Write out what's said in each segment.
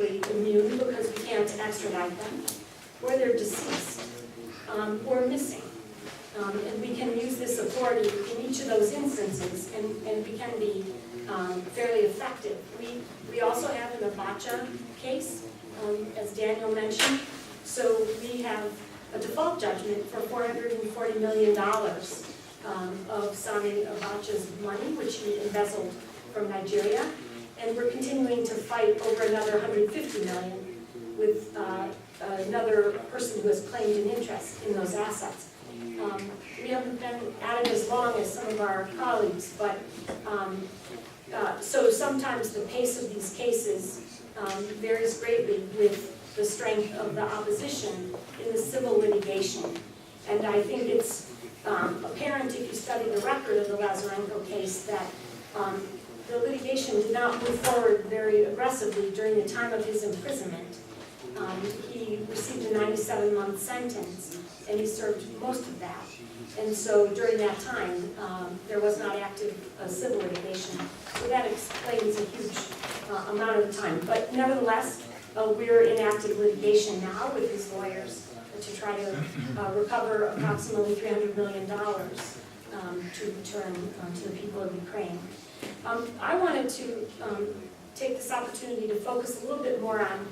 immune because we can't extradite them, or they're deceased, um, or missing. Um, and we can use this authority in each of those instances, and, and we can be, um, fairly effective. We, we also have an Abacha case, um, as Daniel mentioned, so we have a default judgment for four hundred and forty million dollars, um, of Sami Abacha's money, which he embezzled from Nigeria. And we're continuing to fight over another hundred fifty million with, uh, another person who has claimed an interest in those assets. Um, We haven't been at it as long as some of our colleagues, but, um, uh, so sometimes the pace of these cases um, varies greatly with the strength of the opposition in the civil litigation. And I think it's um, apparent if you study the record of the Lazarenko case that um, the litigation did not move forward very aggressively during the time of his imprisonment. Um, He received a 97-month sentence, and he served most of that. And so during that time, um, there was not active uh, civil litigation. So that explains a huge uh, amount of time. But nevertheless, uh, we're in active litigation now with his lawyers to try to uh, recover approximately $300 million um, to return uh, to the people of Ukraine. Um, I wanted to um, take this opportunity to focus a little bit more on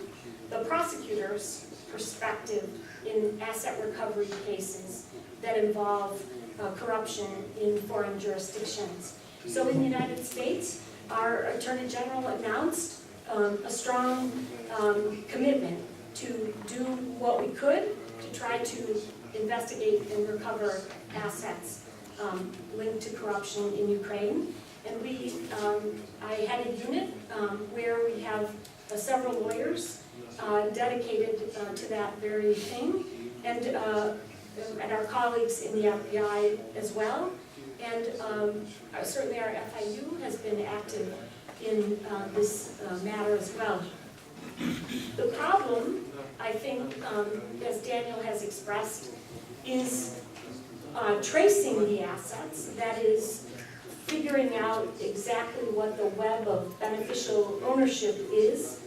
the prosecutor's perspective in asset recovery cases that involve uh, corruption in foreign jurisdictions. So in the United States, our Attorney General announced um, a strong um, commitment to do what we could to try to investigate and recover assets um, linked to corruption in Ukraine. And we, um, I had a unit um, where we have uh, several lawyers uh, dedicated uh, to that very thing, and, uh, and our colleagues in the FBI as well. And um, certainly our FIU has been active in uh, this uh, matter as well. The problem, I think, um, as Daniel has expressed, is uh, tracing the assets, that is, figuring out exactly what the web of beneficial ownership is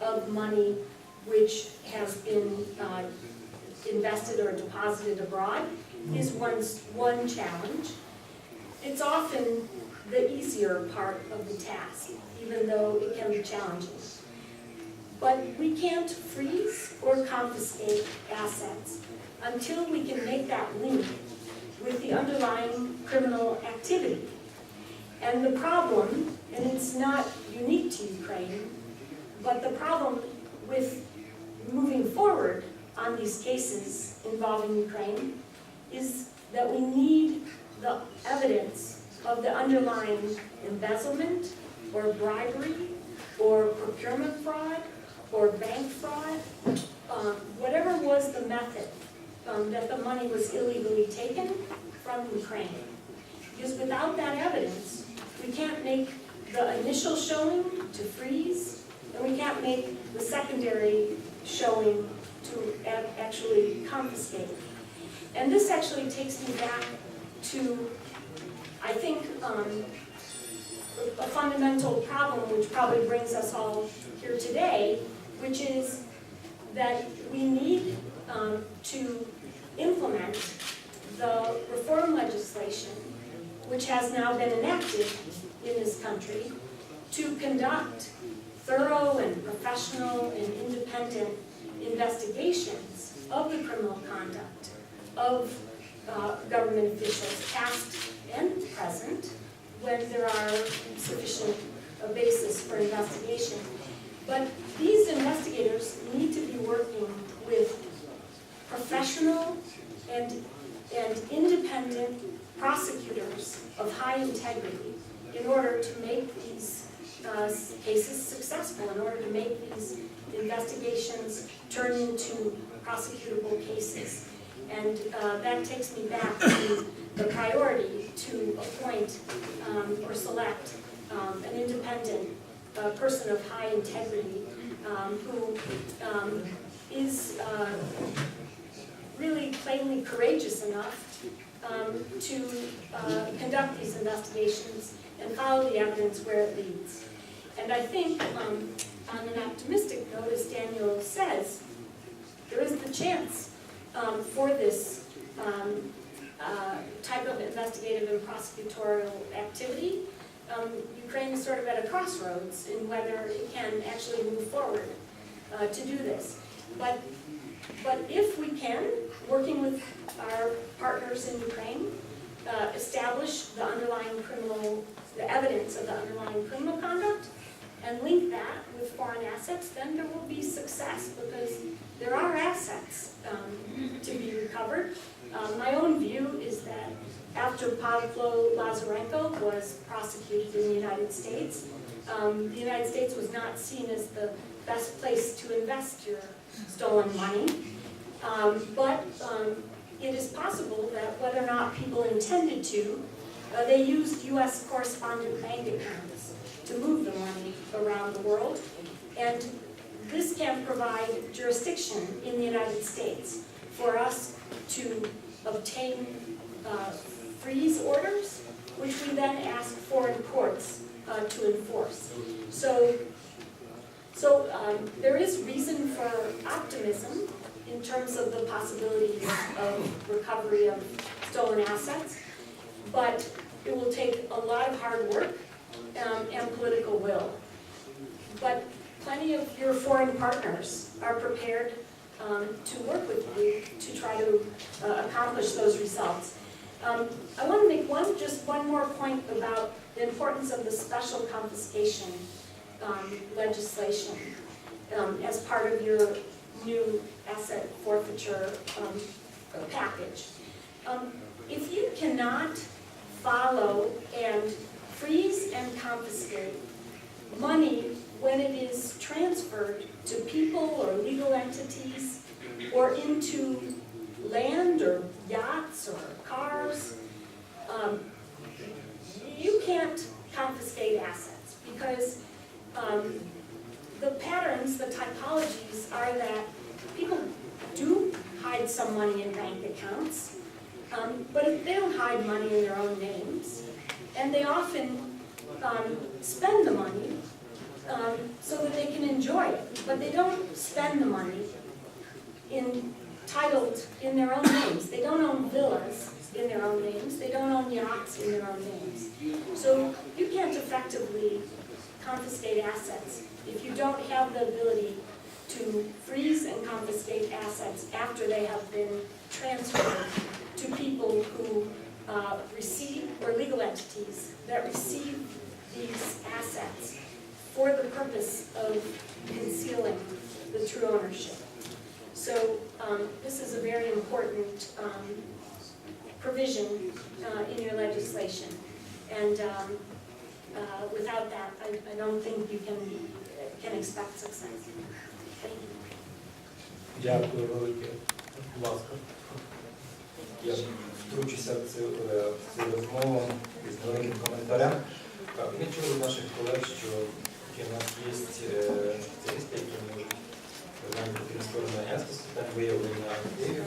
of money which has been uh, invested or deposited abroad is one, one challenge. It's often the easier part of the task, even though it can be challenging. But we can't freeze or confiscate assets until we can make that link with the underlying criminal activity. And the problem, and it's not unique to Ukraine, but the problem with moving forward on these cases involving Ukraine is that we need the evidence of the underlying embezzlement or bribery or procurement fraud or bank fraud, um, whatever was the method um, that the money was illegally taken from Ukraine. Because without that evidence, we can't make the initial showing to freeze, and we can't make the secondary showing to actually confiscate. And this actually takes me back to, I think, um, a fundamental problem which probably brings us all here today, which is that we need um, to implement the reform legislation, which has now been enacted in this country, to conduct thorough and professional and independent investigations of the criminal conduct of uh, government officials, past and present, when there are sufficient uh, basis for investigation. But these investigators need to be working with professional and, and independent prosecutors of high integrity in order to make these uh, cases successful, in order to make these investigations turn into prosecutable cases. And uh, that takes me back to the priority to appoint um, or select um, an independent uh, person of high integrity um, who um, is uh, really plainly courageous enough um, to uh, conduct these investigations and follow the evidence where it leads. And I think um, on an optimistic note, as Daniel says, there is the chance um, for this um, uh, type of investigative and prosecutorial activity. Um, Ukraine is sort of at a crossroads in whether it can actually move forward uh, to do this. But, but if we can, working with our partners in Ukraine, uh, establish the underlying criminal, the evidence of the underlying criminal conduct, and link that with foreign assets, then there will be success, because there are assets um, to be recovered. Um, My own view is that after Pavlo Lazarenko was prosecuted in the United States, um, the United States was not seen as the best place to invest your stolen money. Um, But um, it is possible that whether or not people intended to, uh, they used US correspondent bank accounts to move the money around the world. And this can provide jurisdiction in the United States for us to obtain uh, freeze orders, which we then ask foreign courts uh, to enforce. So, so um, there is reason for optimism in terms of the possibilities of recovery of stolen assets, but it will take a lot of hard work um, and political will. But plenty of your foreign partners are prepared um, to work with you to try to uh, accomplish those results. Um, I want to make one, just one more point about the importance of the special confiscation um, legislation um, as part of your new asset forfeiture um, package. Um, If you cannot follow and freeze and confiscate money when it is transferred to people or legal entities or into land or yachts or cars, um, you can't confiscate assets because um, the patterns, the typologies are that people do hide some money in bank accounts, um, but they don't hide money in their own names. And they often um, spend the money um, so that they can enjoy it, but they don't spend the money entitled in their own names. They don't own villas in their own names, they don't own yachts in their own names. So you can't effectively confiscate assets if you don't have the ability to freeze and confiscate assets after they have been transferred to people who uh, receive, or legal entities that receive these assets for the purpose of concealing the true ownership. So um, this is a very important um, provision uh, in your legislation. And um, uh, without that, I I don't think you can, can expect success. Дякую велике. Будь ласка. Я втручуся в цю, е, в цю розмову із великим коментарем. Ми чули наших колег, що у нас є спеціалісти, які можуть агентство з питань виявлення активів,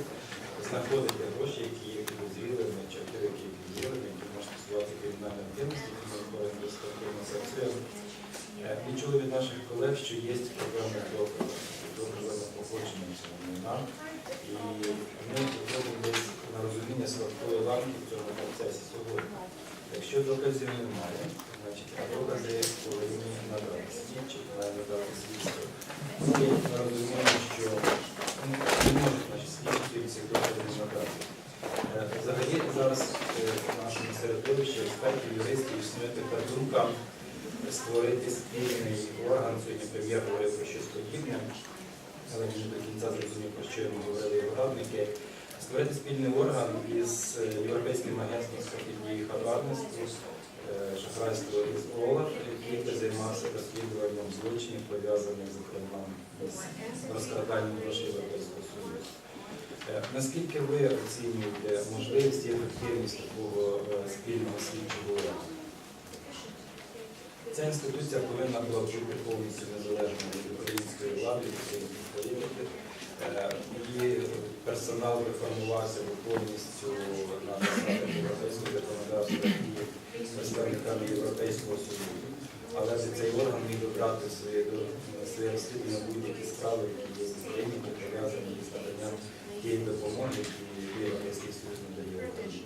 знаходити гроші, які є підозрілими, чи які є підозрілими, які можуть стосуватися кримінальної активності, які ми говоримо про спортивну секцію. Ми чули від наших колег, що є проблеми докази, докази походження цього майна. І ми десь на розуміння слабкої ланки в цьому процесі сьогодні. Якщо доказів немає, значить а докази повинні надати слідчі, має надати слідство. Ми розуміємо, що ну, не можуть наші слідчі цих доказів надати. Е, Взагалі зараз е, в нашому середовищі експертів, юристів існує така думка створити спільний орган, сьогодні прем'єр говорив про щось подібне, але він до кінця зрозумів, про що йому говорили його радники. Створити спільний орган із е, Європейським агентством протидії хабарництву, е, шахрайство із ОЛАФ, який займався розслідуванням злочинів, пов'язаних, зокрема, з розкраданням грошей Європейського Союзу. Е, Наскільки ви оцінюєте можливість і ефективність такого е, спільного слідчого органу? Ця інституція повинна була бути повністю незалежною від української влади, від. Е, Її персонал би формувався би повністю на засадах європейського законодавства і представниками Європейського Союзу. але цей орган міг вибрати своє, своє розслідування будь-які справи, які є в Україні, пов'язані з наданням тієї допомоги, які Європейський Союз надає Україні.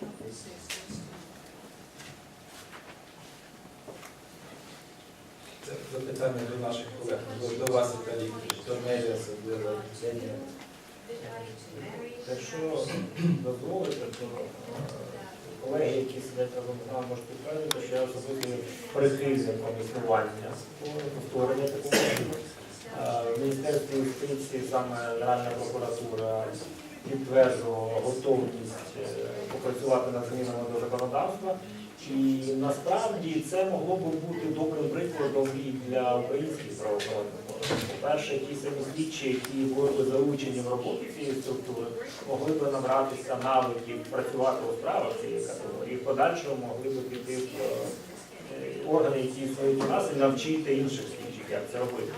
Запитання до наших колег. До- До вас, Віталій, до медіа, особливо. Якщо дозволите, то е, колеги, які сидять разом з нами, можуть підтвердити, що я особисто прихильником існування створення такого. Е, В Міністерстві юстиції саме Генеральна прокуратура підтверджувала готовність е, попрацювати над змінами до законодавства. І насправді це могло би бути добрим прикладом і для українських правоохоронних органів. По-перше, ті самі слідчі, які були б залучені в роботі цієї структури, могли б набратися навиків працювати у справах цієї категорії. І в подальшому могли б піти в е, органи, які існують у нас, і навчити інших слідчих, як це робити.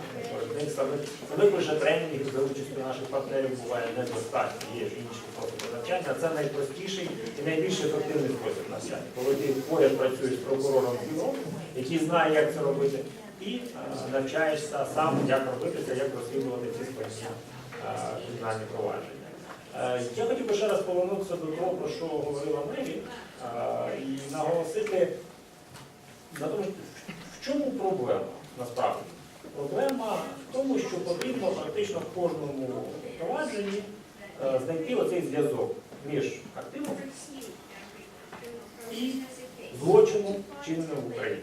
Самих лише тренінгів за участю наших партнерів буває недостатньо. Є інші способи навчання. Це найпростіший і найбільш ефективний спосіб навчання. Коли ти поряд працюєш з прокурором бюро, який знає, як це робити, і е, навчаєшся сам, як робити це, як розслідувати ці складні е, кримінальні провадження. Е, Я хотів би ще раз повернутися до того, про що говорила Мері, і наголосити на тому, в чому проблема насправді. Проблема в тому, що потрібно практично в кожному провадженні е, знайти оцей зв'язок між активом і злочином, чиненим в Україні.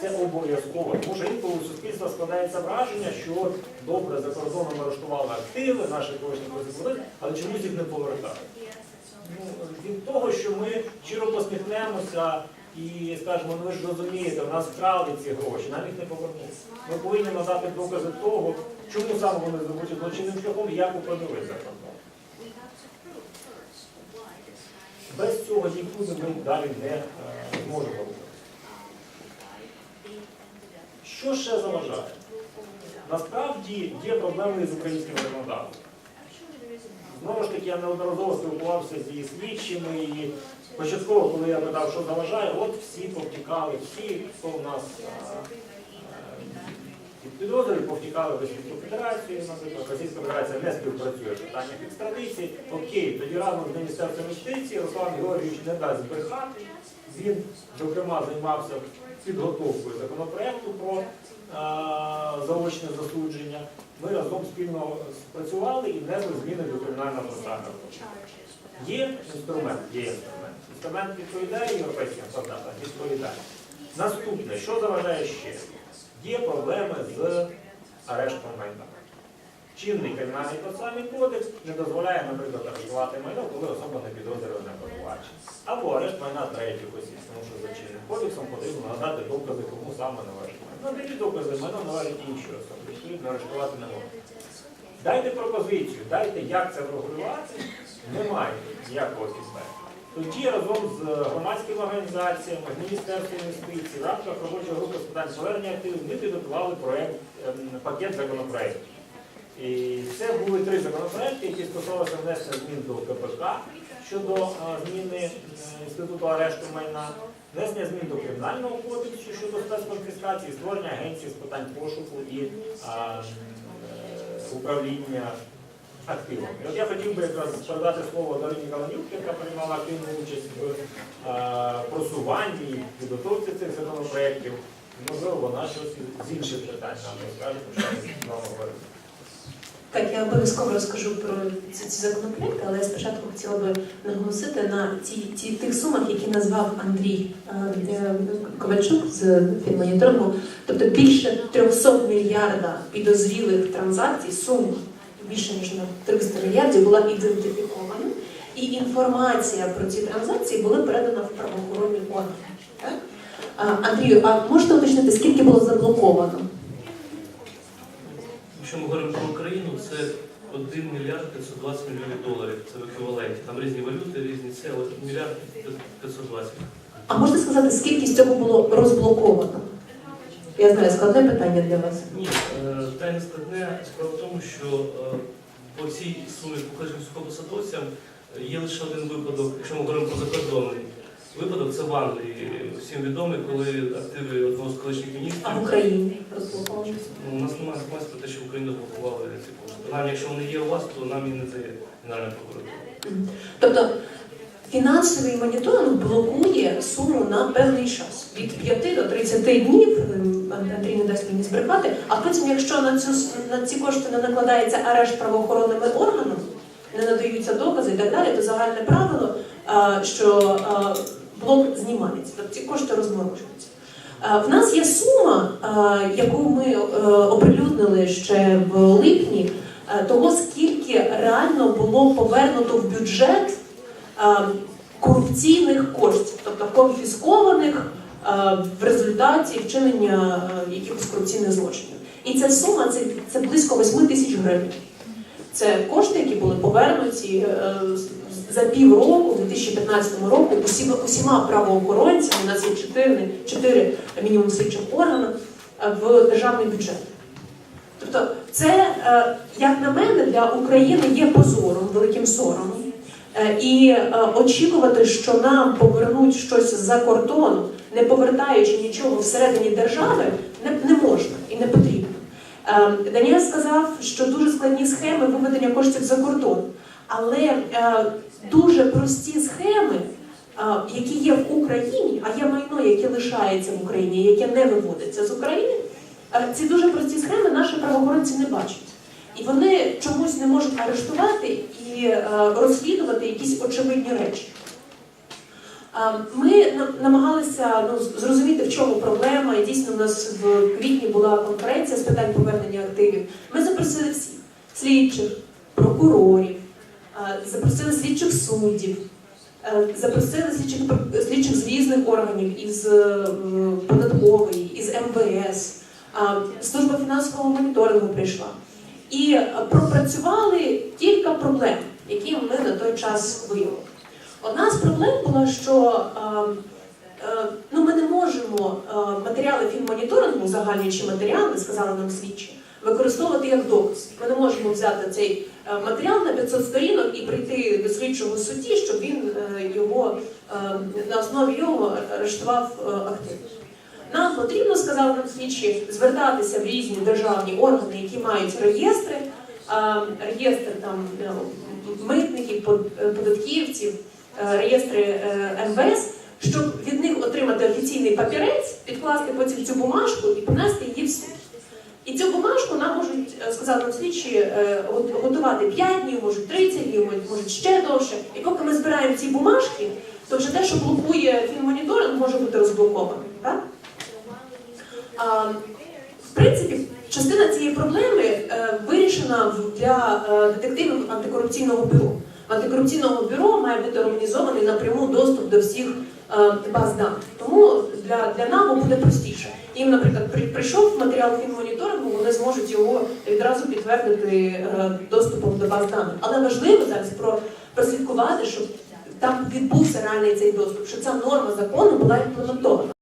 Це обов'язково, тому що інколи у суспільства складається враження, що добре за кордоном арештували активи, наші колишні позиції, але чомусь їх не повертають. Ну, від того, що ми щиро посміхнемося і скажемо, ну ви ж розумієте, в нас вкрали ці гроші, нам їх не повернуть. Ми повинні надати докази того, чому саме вони здобуті злочинним шляхом і як управили за. Без цього нікуди ми далі не е, зможемо рухати. Що ще заважає? Насправді є проблеми з українським законодавством. Знову ж таки, я неодноразово спілкувався зі слідчими і початково, коли я питав, що заважає, от всі повтікали, всі, хто в нас а, під підозрою, повтікали в Російську Федерацію, наприклад, Російська Федерація не співпрацює в питаннях екстрадиції. Окей, тоді разом з Міністерством юстиції Руслан Георгійович не дасть збрехати. Він, зокрема, займався підготовкою законопроекту про а, заочне засудження. Ми разом спільно спрацювали і внесли зміни до кримінального процесуального. Є інструмент, є інструмент. Інструмент відповідає європейським стандартам, відповідає. Наступне, що заважає ще? Є проблеми з арештом майна. Чинний кримінальний процесуальний кодекс не дозволяє, наприклад, арештувати майно, коли особа не підозрювана обвинувачення. Або арешт майна третіх осіб, тому що за чинним кодексом потрібно надати докази, кому саме належить майно. Надають докази, майно належить іншій особі, відповідно арештувати не можна. Дайте пропозицію, дайте, як це врегулювати, немає ніякого фідбеку. Тоді разом з громадськими організаціями, з Міністерством інвестицій, в рамках робочої групи з питань повернення активів, ми підготували проект, ем, пакет законопроєктів. І це були три законопроекти, які стосувалися внесення змін до КПК щодо е, зміни е, інституту арешту майна, внесення змін до кримінального кодексу щодо спецконфіскації, створення агенції з питань пошуку і а, е, управління активами. От я хотів би якраз передати слово Дарині Каланюк, яка приймала активну участь в е, просуванні і підготовці цих законопроєктів. Можливо, вона щось з інших питань нам розкаже, що з вами говорити. Так, я обов'язково розкажу про ці, ці законопроекти, але я спочатку хотіла би наголосити на ті, ті тих сумах, які назвав Андрій е, е, Ковальчук з фінмоніторингу. Тобто більше 300 мільярда підозрілих транзакцій, сума більше ніж на 300 мільярдів була ідентифікована, і інформація про ці транзакції була передана в правоохоронні органи. А, Андрію, а можете уточнити, скільки було заблоковано? Якщо ми говоримо про Україну, це 1 мільярд 520 мільйонів доларів. Це в еквіваленті. Там різні валюти, різні це, але мільярд 520. А можете сказати, скільки з цього було розблоковано? Я знаю, складне питання для вас. Ні, е, питання складне. Справа в тому, що е, по цій сумі покажемо високопосадовцям е, є лише один випадок, якщо ми говоримо про закордон. Випадок це в Англії. Всім відомий, коли активи одного з колишніх міністрів. А в Україні розблоковані. Ну, у нас немає інформації про те, що в Україну блокували ці кошти. Навіть якщо вони є у вас, то нам і не дає Генеральна прокуратура. Тобто фінансовий моніторинг блокує суму на певний час від 5 до 30 днів. ем, Андрій не дасть мені збрехати. А потім, якщо на цю на ці кошти не накладається арешт правоохоронними органами, не надаються докази і так далі, то загальне правило, що а, блок знімається, тобто ці кошти розморожуються. В нас є сума, яку ми е, оприлюднили ще в липні, е, того, скільки реально було повернуто в бюджет е, корупційних коштів, тобто конфіскованих е, в результаті вчинення е, якихось корупційних злочинів. І ця сума це, це близько 8 тисяч гривень. Це кошти, які були повернуті е, за півроку, у 2015 року, усіма, правоохоронцями, у нас є чотири, чотири мінімум слідчих органи е, в державний бюджет. Тобто, це, е, як на мене, для України є позором, великим соромом. Е, І очікувати, що нам повернуть щось з-за кордону, не повертаючи нічого всередині держави, не, не можна і не потрібно. Даніель сказав, що дуже складні схеми виведення коштів за кордон, але дуже прості схеми, які є в Україні, а є майно, яке лишається в Україні, яке не виводиться з України. Ці дуже прості схеми наші правоохоронці не бачать. І вони чомусь не можуть арештувати і е, розслідувати якісь очевидні речі. Ми намагалися ну, зрозуміти, в чому проблема. І дійсно, у нас в квітні була конференція з питань повернення активів. Ми запросили всіх слідчих, прокурорів, запросили слідчих суддів, е, запросили слідчих, слідчих з різних органів, із е, податкової, із МВС. Служба фінансового моніторингу прийшла. І е, пропрацювали кілька проблем, які ми на той час виявили. Одна з проблем була, що е, е, ну, ми не можемо е, матеріали фінмоніторингу, загальні чи матеріали, сказали нам слідчі, використовувати як доказ. Ми не можемо взяти цей е, матеріал на 500 сторінок і прийти до слідчого судді, щоб він е, його е, на основі його арештував актив. Нам потрібно, сказали нам слідчі, звертатися в різні державні органи, які мають реєстри, реєстр там митників, податківців, реєстри МВС, щоб від них отримати офіційний папірець, підкласти потім цю бумажку і понести її в суд. І цю бумажку нам можуть, е, сказали нам слідчі, е, готувати 5 днів, можуть 30 днів, можуть ще довше. І поки ми збираємо ці бумажки, то вже те, що блокує фінмоніторинг, може бути? А, в принципі, частина цієї проблеми е, вирішена для детективів антикорупційного бюро. Антикорупційного бюро має бути організований напряму доступ до всіх баз даних. Тому для, для НАБУ буде простіше. Їм, наприклад, прийшов матеріал фінмоніторингу, вони зможуть його відразу підтвердити е, доступом до баз даних. Але важливо зараз про, прослідкувати, щоб там відбувся реальний цей доступ, щоб ця норма закону була імплементована.